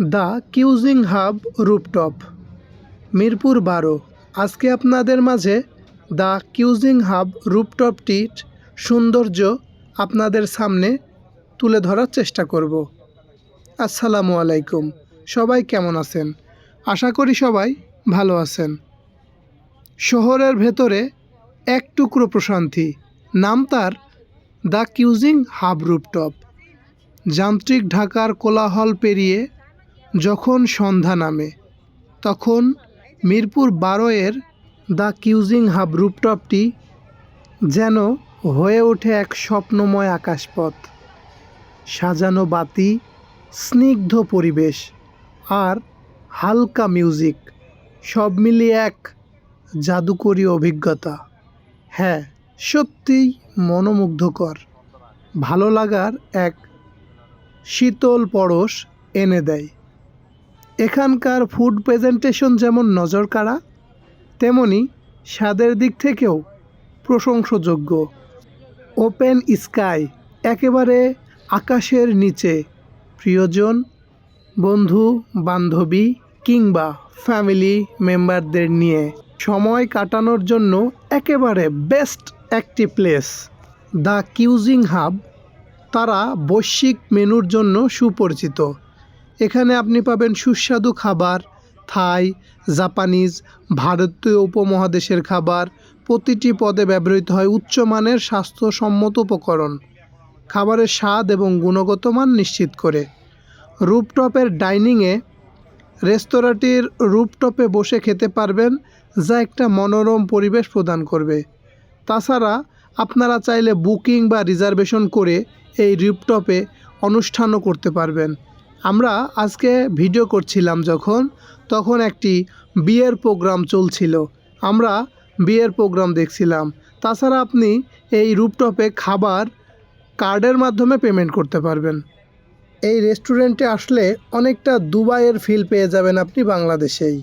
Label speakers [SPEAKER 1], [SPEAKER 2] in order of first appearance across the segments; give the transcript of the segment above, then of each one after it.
[SPEAKER 1] The cuisine hub rooftop, Mirpur বারো। আজকে আপনাদের মাঝে দ্য কিউজিং হাব রুপটপটির সৌন্দর্য আপনাদের সামনে তুলে ধরার চেষ্টা করব। আসসালামু আলাইকুম। সবাই কেমন আছেন? আশা করি সবাই ভালো আছেন। শহরের ভেতরে এক টুকরো প্রশান্তি, নাম তার দ্য কিউজিং হাব রুপটপ। যান্ত্রিক ঢাকার কোলাহল পেরিয়ে যখন সন্ধ্যা নামে, তখন মিরপুর বারো এর দ্য কিউজিং হাব রুপটপটি যেন হয়ে ওঠে এক স্বপ্নময় আকাশপথ। সাজানো বাতি, স্নিগ্ধ পরিবেশ আর হালকা মিউজিক, সব মিলিয়ে এক জাদুকরী অভিজ্ঞতা। হ্যাঁ সত্যিই মনোমুগ্ধকর। ভালো লাগার এক শীতল পরশ এনে দেয়। এখানকার ফুড প্রেজেন্টেশন যেমন নজর কাড়া তেমনি স্বাদের দিক থেকেও প্রশংসযোগ্য। ওপেন স্কাই একেবারে আকাশের নিচে। প্রিয়জন, বন্ধু, বান্ধবী কিংবা ফ্যামিলি মেম্বারদের নিয়ে। সময় কাটানোর জন্য একেবারে বেস্ট একটি প্লেস দ্য কিউজিং হাব তারা বৈশ্বিক মেনুর জন্য সুপরিচিত। এখানে আপনি পাবেন সুস্বাদু খাবার, থাই, জাপানিজ, ভারতীয় উপমহাদেশের খাবার। প্রতিটি পদে ব্যবহৃত হয় উচ্চমানের স্বাস্থ্যসম্মত উপকরণ। খাবারের স্বাদ এবং গুণগত মান নিশ্চিত করে। রুপটপের ডাইনিংয়ে রেস্তোরাঁটির রুপটপে বসে খেতে পারবেন, যা একটা মনোরম পরিবেশ প্রদান করবে। তাছাড়া আপনারা চাইলে বুকিং বা রিজার্ভেশন করে এই রুপটপে অনুষ্ঠানও করতে পারবেন। আমরা আজকে ভিডিও করছিলাম যখন, তখন একটি বিয়ের প্রোগ্রাম চলছিল। আমরা বিয়ের প্রোগ্রাম দেখছিলাম। তাছাড়া আপনি এই রুপটপে খাবার কার্ডের মাধ্যমে পেমেন্ট করতে পারবেন। এই রেস্টুরেন্টে আসলে অনেকটা দুবাইয়ের ফিল পেয়ে যাবেন আপনি বাংলাদেশেই।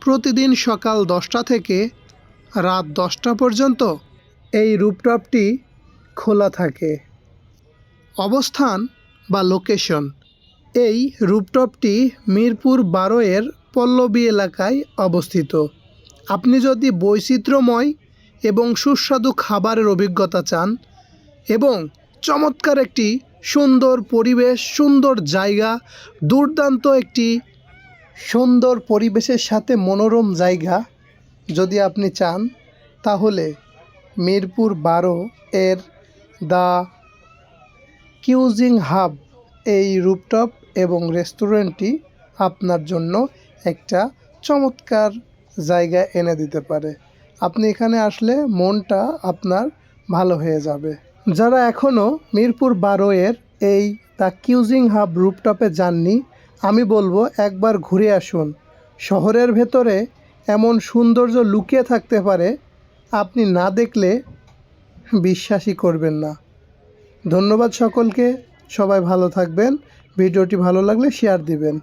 [SPEAKER 1] প্রতিদিন সকাল দশটা থেকে রাত দশটা পর্যন্ত এই রুপটপটি খোলা থাকে। অবস্থান বা লোকেশন এই রুপটপটি মিরপুর বারো এর পল্লবী এলাকায় অবস্থিত। আপনি যদি বৈচিত্র্যময় এবং সুস্বাদু খাবারের অভিজ্ঞতা চান এবং চমৎকার একটি সুন্দর পরিবেশ, সুন্দর জায়গা, দুর্দান্ত একটি সুন্দর পরিবেশের সাথে মনোরম জায়গা যদি আপনি চান, তাহলে মিরপুর বারো এর দ্য কিউজিং হাব এই রুপটপ এবং রেস্টুরেন্টটি আপনার জন্য একটা চমৎকার জায়গা এনে দিতে পারে। আপনি এখানে আসলে মনটা আপনার ভালো হয়ে যাবে। যারা এখনও মিরপুর বারো এর এই দ্য কিউজিং হাব রুপটপে যাননি, আমি বলব একবার ঘুরে আসুন। শহরের ভেতরে এমন সৌন্দর্য লুকিয়ে থাকতে পারে, আপনি না দেখলে বিশ্বাসই করবেন না। ধন্যবাদ সকলকে, সবাই ভালো থাকবেন। ভিডিওটি ভালো লাগলে শেয়ার দিবেন।